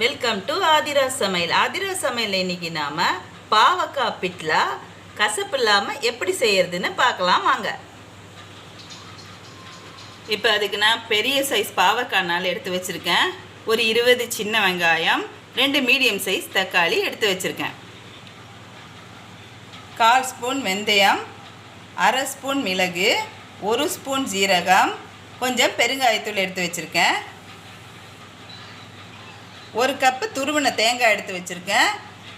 Welcome to Aadhira சமையல் ஆதிரா சமையல் இன்னைக்கு நாம பாவக்காய் பிட்லா கசப்பு இல்லாமல் எப்படி செய்யறதுன்னு பார்க்கலாம். வாங்க. இப்போ அதுக்கு நான் பெரிய சைஸ் பாவக்காய் நாள் எடுத்து வச்சுருக்கேன். ஒரு இருபது சின்ன வெங்காயம் ரெண்டு மீடியம் சைஸ் தக்காளி எடுத்து வச்சுருக்கேன். கால் ஸ்பூன் வெந்தயம் அரை ஸ்பூன் மிளகு ஒரு ஸ்பூன் ஜீரகம் கொஞ்சம் பெருங்காயத்தூள் எடுத்து வச்சுருக்கேன். ஒரு கப்பு துருவின தேங்காய் எடுத்து வச்சுருக்கேன்.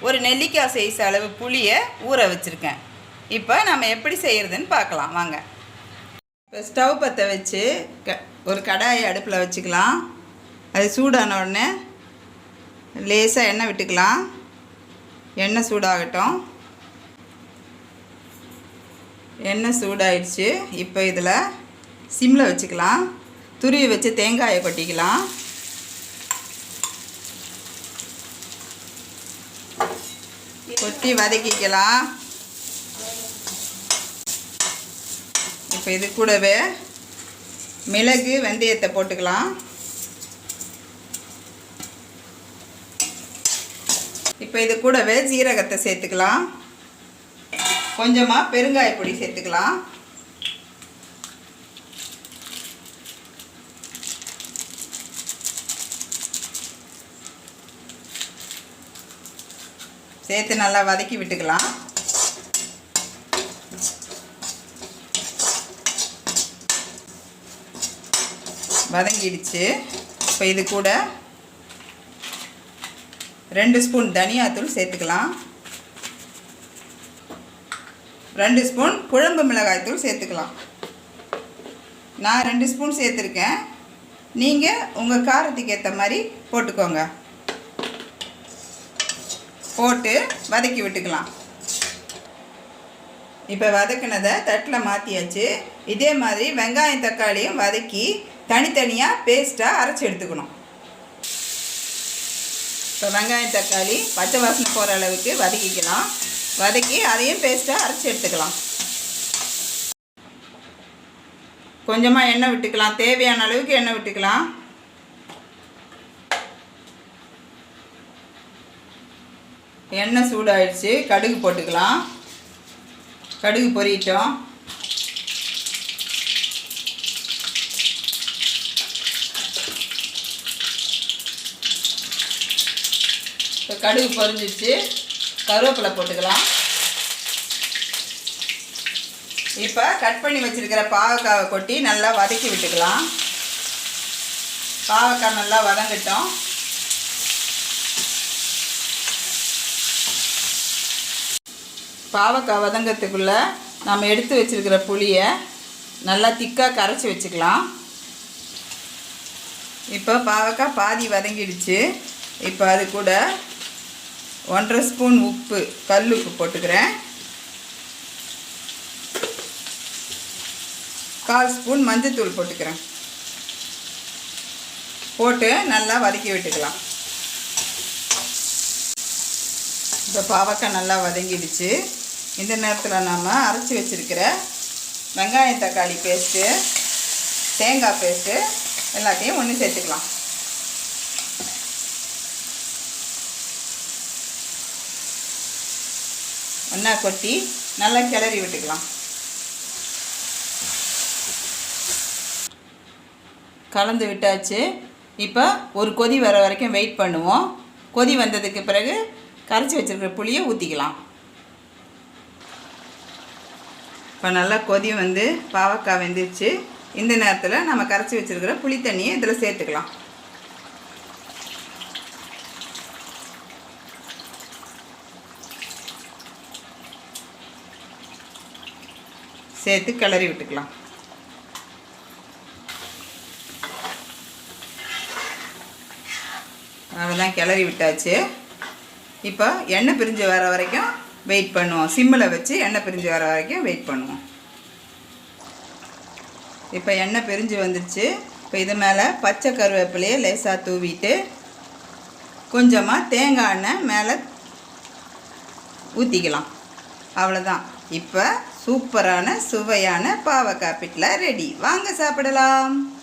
ஒரு நெல்லிக்காய் சைஸ் அளவு புளியை ஊற வச்சுருக்கேன். இப்போ நம்ம எப்படி செய்கிறதுன்னு பார்க்கலாம். வாங்க. இப்போ ஸ்டவ் பற்ற வச்சு க ஒரு கடாயை அடுப்பில் வச்சுக்கலாம். அது சூடான உடனே லேசாக எண்ணெய் விட்டுக்கலாம். எண்ணெய் சூடாகட்டும். எண்ணெய் சூடாயிடுச்சு. இப்போ இதில் சிம்மில் வச்சுக்கலாம். துருவி வச்சு தேங்காயை கொட்டிக்கலாம். கொட்டி வதக்கிக்கலாம். இப்போ இது கூடவே மிளகு வெந்தயத்தை போட்டுக்கலாம். இப்போ இது கூடவே ஜீரகத்தை சேர்த்துக்கலாம். கொஞ்சமாக பெருங்காய பொடி சேர்த்துக்கலாம். சேர்த்து நல்லா வதக்கி விட்டுக்கலாம். வதங்கிடுச்சு. இப்போ இது கூட ரெண்டு ஸ்பூன் தனியாத்தூள் சேர்த்துக்கலாம். ரெண்டு ஸ்பூன் குழம்பு மிளகாய்த்தூள் சேர்த்துக்கலாம். நான் ரெண்டு ஸ்பூன் சேர்த்துருக்கேன். நீங்கள் உங்கள் காரத்துக்கு ஏற்ற மாதிரி போட்டுக்கோங்க. போட்டு வதக்கி விட்டுக்கலாம். இப்போ வதக்குனதை தட்டில் மாற்றியாச்சு இதே மாதிரி வெங்காயம் தக்காளியும் வதக்கி தனித்தனியாக பேஸ்ட்டாக அரைச்சி எடுத்துக்கணும். இப்போ வெங்காயம் தக்காளி பச்சை வாசனை போகிற அளவுக்கு வதக்கிக்கலாம். வதக்கி அதையும் பேஸ்ட்டாக அரைச்சி எடுத்துக்கலாம். கொஞ்சமாக எண்ணெய் விட்டுக்கலாம். தேவையான அளவுக்கு எண்ணெய் விட்டுக்கலாம். எண்ணெய் சூடாயிடுச்சு. கடுகு போட்டுக்கலாம். கடுகு பொரியட்டும் இப்போ கடுகு பொரிஞ்சிச்சு கருவேப்பிலை போட்டுக்கலாம். இப்போ கட் பண்ணி வச்சுருக்கிற பாவக்காவை கொட்டி நல்லா வதக்கி விட்டுக்கலாம். பாவக்காய் நல்லா வதங்கட்டும். பாவக்காய் வதங்கிறதுக்குள்ளே நம்ம எடுத்து வச்சுருக்கிற புளியை நல்லா திக்காக கரைச்சி வச்சுக்கலாம். இப்போ பாவக்காய் பாதி வதங்கிடுச்சு. இப்போ அது கூட ஒன்றரை ஸ்பூன் உப்பு கல் உப்பு போட்டுக்கிறேன். கால் ஸ்பூன் மஞ்சத்தூள் போட்டுக்கிறேன். போட்டு நல்லா வதக்கி விட்டுக்கலாம். இப்போ பாவக்காய் நல்லா வதங்கிடுச்சு. இந்த நேரத்தில் நாம் அரைச்சி வச்சுருக்கிற வெங்காயம் தக்காளி பேஸ்ட்டு தேங்காய் பேஸ்ட்டு எல்லாத்தையும் ஒன்று சேர்த்துக்கலாம். ஒன்றா கொட்டி நல்லா கிளறி விட்டுக்கலாம். கலந்து விட்டாச்சு. இப்போ ஒரு கொதி வர வரைக்கும் வெயிட் பண்ணுவோம். கொதி வந்ததுக்கு பிறகு கரைச்சி வச்சுருக்கிற புளியை ஊற்றிக்கலாம் இப்போ நல்லா கொதி வந்து பாவக்காய் வெந்துருச்சு. இந்த நேரத்தில் நம்ம கரைச்சி வச்சுருக்கிற புளி தண்ணியை இதில் சேர்த்துக்கலாம். சேர்த்து கிளறி விட்டுக்கலாம். அவ்வளோதான் கிளறி விட்டாச்சு. இப்போ எண்ணெய் பிரிஞ்சு வர வரைக்கும் வெயிட் பண்ணுவோம். சிம்மில் வச்சு எண்ணெய் பிரிஞ்சு வர வரைக்கும் வெயிட் பண்ணுவோம். இப்போ எண்ணெய் பிரிஞ்சு வந்துடுச்சு இப்போ இது மேலே பச்சை கருவேப்பிலையை லேசாக தூவிட்டு கொஞ்சமாக தேங்காய் எண்ணெய் மேலே ஊற்றிக்கலாம் அவ்வளோதான் இப்போ சூப்பரான சுவையான பாவக்காய் பிட்டில் ரெடி. வாங்க சாப்பிடலாம்.